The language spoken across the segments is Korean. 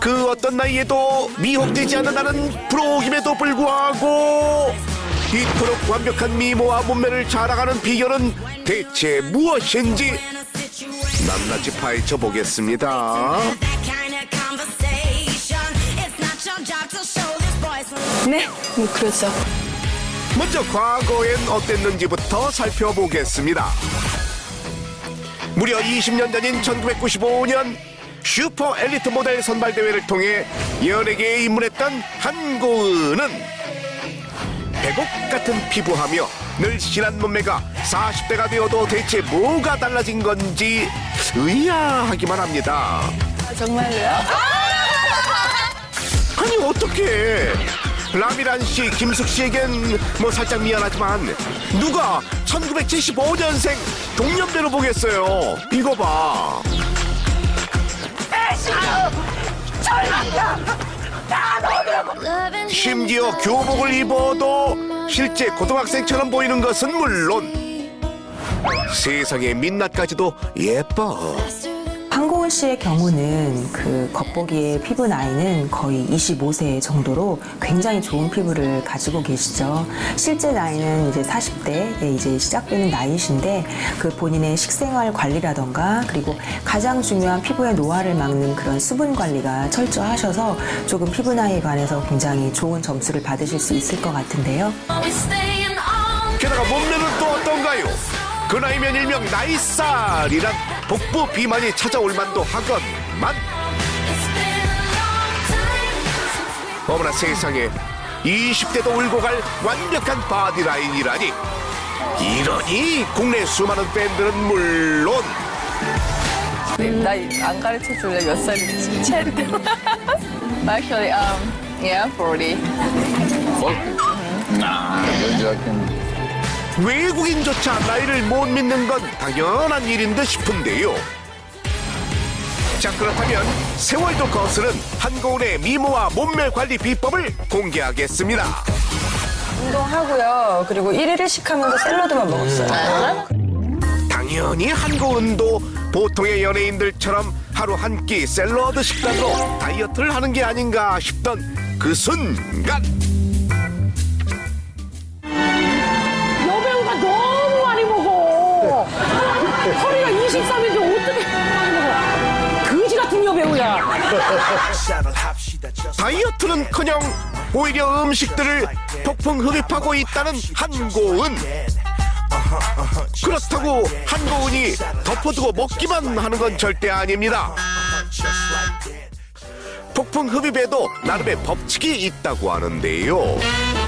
그 어떤 나이에도 미혹되지 않는 나는 프로임에도 불구하고 이토록 완벽한 미모와 몸매를 자랑하는 비결은 대체 무엇인지 낱낱이 파헤쳐 보겠습니다. 네, 뭐 그렇죠. 먼저 과거엔 어땠는지부터 살펴보겠습니다. 무려 20년 전인 1995년 슈퍼 엘리트 모델 선발 대회를 통해 연예계에 입문했던 한고은은 백옥 같은 피부하며 늘씬한 몸매가 40대가 되어도 대체 뭐가 달라진 건지 의아하기만 합니다. 정말로요? 아니 어떻게 라미란 씨, 김숙 씨에겐 뭐 살짝 미안하지만 누가 1975년생 동년배로 보겠어요. 이거 봐. 심지어 교복을 입어도 실제 고등학생처럼 보이는 것은 물론 세상에 민낯까지도 예뻐. 황고은 씨의 경우는 그 겉보기의 피부 나이는 거의 25세 정도로 굉장히 좋은 피부를 가지고 계시죠. 실제 나이는 이제 40대에 이제 시작되는 나이신데 그 본인의 식생활 관리라던가 그리고 가장 중요한 피부의 노화를 막는 그런 수분 관리가 철저하셔서 조금 피부 나이에 관해서 굉장히 좋은 점수를 받으실 수 있을 것 같은데요. 게다가 몸매는 또 어떤가요? 그 나이면 일명 나이살이란 복부 비만이 찾아올 만도 하건만 어머나 세상에 20대도 울고 갈 완벽한 바디라인이라니 이러니 국내 수많은 밴드는 물론 나 안 가르쳐 줄래? 몇 살인지. 체리. Actually, um, yeah, 40. Maybe I can 외국인조차 나이를 못 믿는 건 당연한 일인 듯 싶은데요. 자 그렇다면 세월도 거스른 한고은의 미모와 몸매 관리 비법을 공개하겠습니다. 운동하고요. 그리고 1일 식하면서 샐러드만 먹었어요. 당연히 한고은도 보통의 연예인들처럼 하루 한 끼 샐러드 식단으로 다이어트를 하는 게 아닌가 싶던 그 순간 다이어트는커녕 오히려 음식들을 폭풍 흡입하고 있다는 한고은. 그렇다고 한고은이 덮어두고 먹기만 하는 건 절대 아닙니다. 폭풍 흡입에도 나름의 법칙이 있다고 하는데요.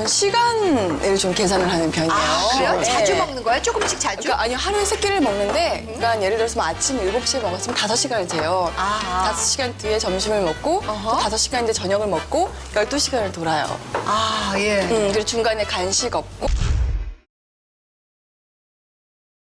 전 시간을 좀 계산을 하는 편이에요. 그래요? 네. 자주 먹는 거예요? 조금씩 자주? 그러니까 아니 하루에 세 끼를 먹는데 그러니까 예를 들어서 뭐 아침 7시에 먹었으면 5시간을 재요. 아하. 5시간 뒤에 점심을 먹고 어허. 또 5시간 뒤에 저녁을 먹고 12시간을 돌아요. 아, 예. 음, 그리고 중간에 간식 없고